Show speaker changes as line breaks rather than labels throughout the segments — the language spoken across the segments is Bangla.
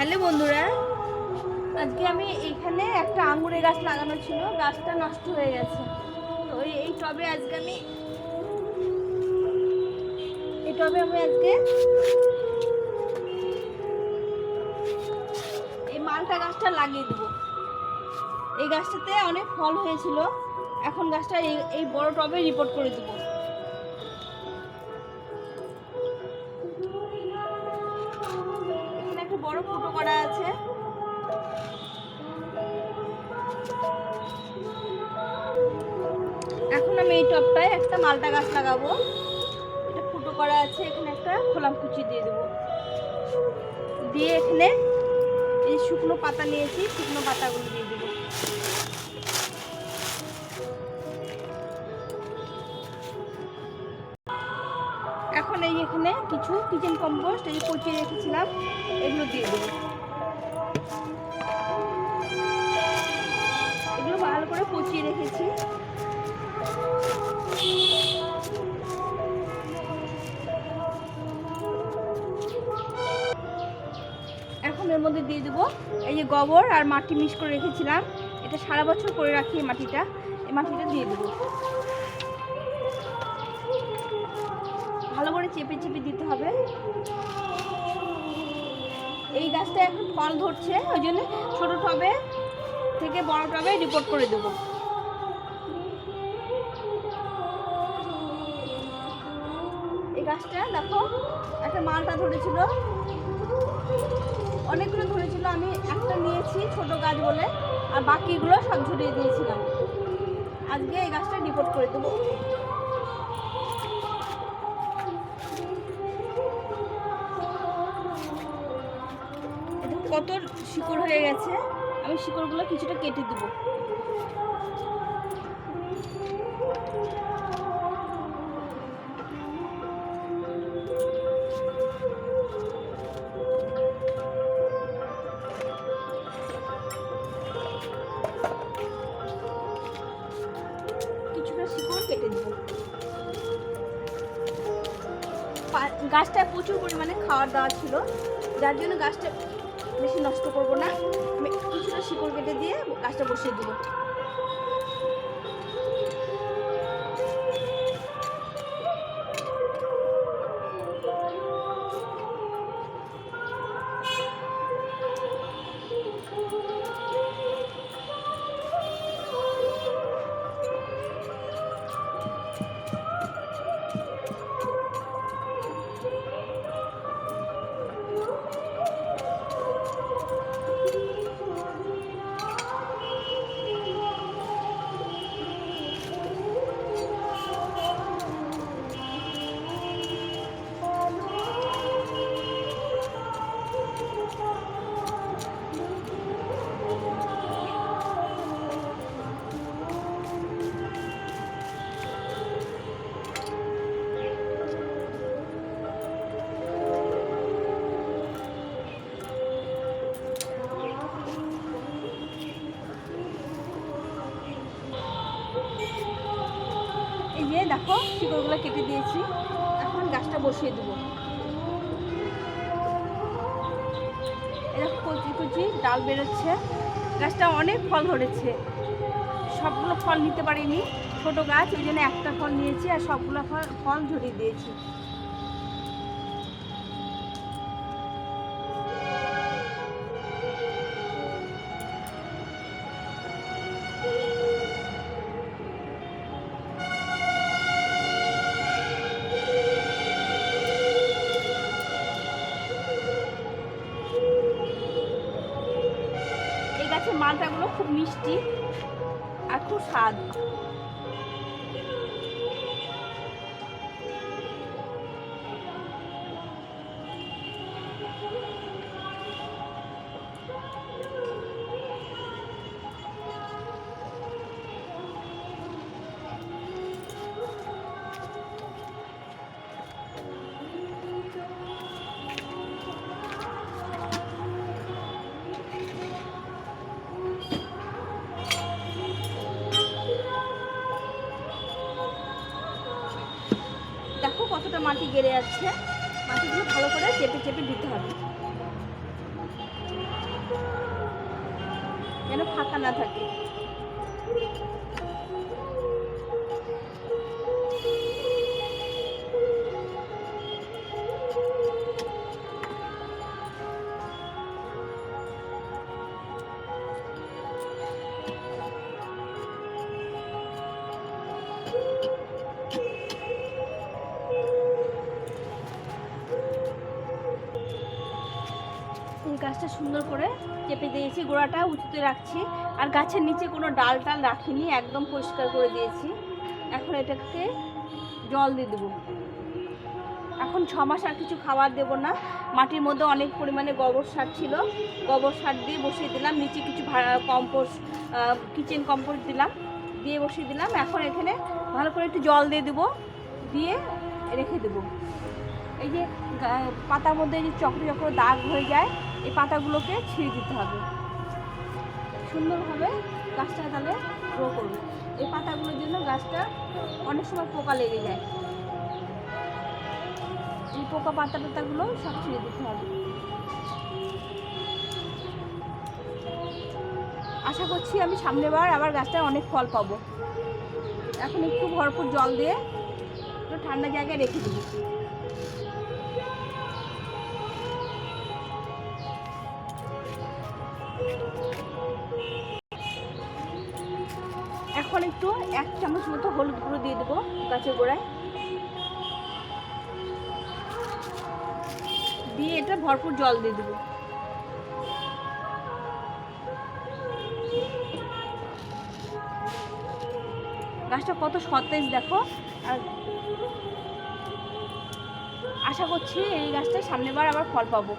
হ্যালো বন্ধুরা। আজকে আমি এইখানে একটা আঙুরের গাছ লাগানো ছিল, গাছটা নষ্ট হয়ে গেছে। তো এই টবে আজকে আমি এই টবে আমি আজকে এই মালটা গাছটা লাগিয়ে দেবো। এই গাছটাতে অনেক ফল হয়েছিল। এখন গাছটা এই বড় টবে রিপোর্ট করে দেবো। বড় ফুটো করা আছে। এখন আমি এই টপটায় একটা মালটা গাছ লাগাবো। এটা ফুটো করা আছে, এখানে একটা খোলাম কুচি দিয়ে দেবো। দিয়ে এখানে এই শুকনো পাতা নিয়েছি, শুকনো পাতাগুলো দিয়ে এখন এই এখানে কিছু কিচেন কম্পোস্ট এই পচিয়ে রেখেছিলাম, এগুলো দিয়ে দেবো। এগুলো ভালো করে পচিয়ে রেখেছি। এখন এর মধ্যে দিয়ে দেবো এই যে গোবর আর মাটি মিক্স করে রেখেছিলাম। এটা সারা বছর করে রাখি এই মাটিটা। এই মাটিটা দিয়ে দেবো। চেপে চেপে দিতে হবে। এই গাছটা এখন ফল ধরছে, ওই জন্য ছোটো টবে থেকে বড় টবে রিপোর্ট করে দেবো। এই গাছটা দেখো, একটা মালটা ধরেছিল। অনেকগুলো ধরেছিল, আমি একটা নিয়েছি ছোট গাছ বলে, আর বাকিগুলো সব ঝরিয়ে দিয়েছিলাম। আজকে এই গাছটা রিপোর্ট করে দেবো। কত শিকড় হয়ে গেছে? আমি শিকড়গুলো কিছুটা কেটে দেবো। কিছুটা শিকড় কেটে দেবো। পা- গাছটা প্রচুর পরিমাণে খাওয়ার দাওয়া ছিল, যার জন্য গাছটা বেশি নষ্ট করব না। আমি কিছুটা শিকড় কেটে দিয়ে গাছটা বসিয়ে দেবো। এই যে দেখো শিকড়গুলো কেটে দিয়েছি। এখন গাছটা বসিয়ে দেবো। এরকম কচি কচি ডাল বেরোচ্ছে। গাছটা অনেক ফল ধরেছে। সবগুলো ফল নিতে পারিনি। ছোট গাছ ওই জন্য একটা ফল নিয়েছি আর সবগুলো ফল ফল ঝরিয়ে দিয়েছি। খুব মিষ্টি আর খুব স্বাদ কিছুটা মাটি গেড়ে যাচ্ছে মাটিগুলো ভালো করে চেপে চেপে দিতে হবে। যেন ফাঁকা না থাকে। গাছটা সুন্দর করে চেপে দিয়েছি, গোড়াটা উঁচুতে রাখছি। আর গাছের নিচে কোনো ডাল টাল রাখিনি, একদম পরিষ্কার করে দিয়েছি। এখন এটাকে জল দিয়ে দেবো। এখন ছ মাস আর কিছু খাবার দেবো না। মাটির মধ্যে অনেক পরিমাণে গোবর সার ছিল। গোবর সার দিয়ে বসিয়ে দিলাম, নিচে কিছু কম্পোস্ট কিচেন কম্পোস্ট দিলাম, দিয়ে বসিয়ে দিলাম। এখন এখানে ভালো করে একটু জল দিয়ে দেবো, দিয়ে রেখে দেবো। এই যে পাতার মধ্যে যে চক্র চক্র দাগ হয়ে যায় এই পাতাগুলোকে ছিঁড়ে দিতে হবে। সুন্দরভাবে গাছটা তাহলে গ্রো করবে। এই পাতাগুলোর জন্য গাছটা অনেক সময় পোকা লেগে যায়। এই পোকা পাতা পাতাগুলো সব ছিঁড়ে দিতে হবে। আশা করছি আমি সামনেবার আবার গাছটায় অনেক ফল পাবো। এখন একটু ভরপুর জল দিয়ে একটু ঠান্ডা জায়গায় রেখে দিবি। এখন একটু এক চামচ মতো হলুদ গুঁড়ো দিয়ে দেবো গাছের গোড়ায়। দিয়ে এটা ভরপুর জল দিয়ে দেবো। গাছটা কত সতেজ দেখো। আর আশা করছি এই গাছটা সামনেবার আবার ফল পাবো।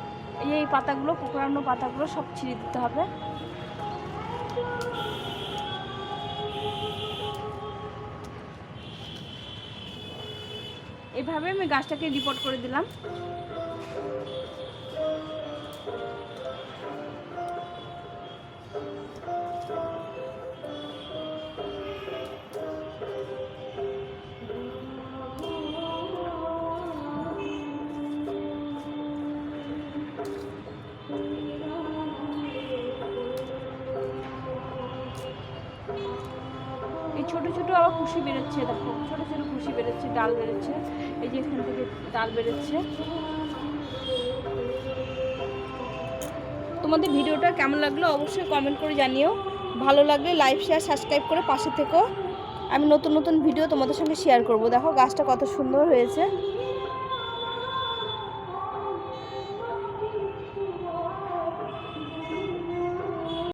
এই পাতাগুলো কোকড়ানো পাতাগুলো সব ছিঁড়ে দিতে হবে। এভাবে আমি গাছটাকে রিপোর্ট করে দিলাম। ছোট ছোট আবার খুশি বেরোচ্ছে, দেখো। ছোট ছোট খুশি বেরোচ্ছে, ডাল বেরোচ্ছে। এই যে এখান থেকে ডাল বেরোচ্ছে। তোমাদের ভিডিওটা কেমন লাগল অবশ্যই কমেন্ট করে জানিও। ভালো লাগলে লাইক শেয়ার সাবস্ক্রাইব করে পাশে থেকো। আমি নতুন নতুন ভিডিও তোমাদের সঙ্গে শেয়ার করব। দেখো গাছটা কত সুন্দর হয়েছে।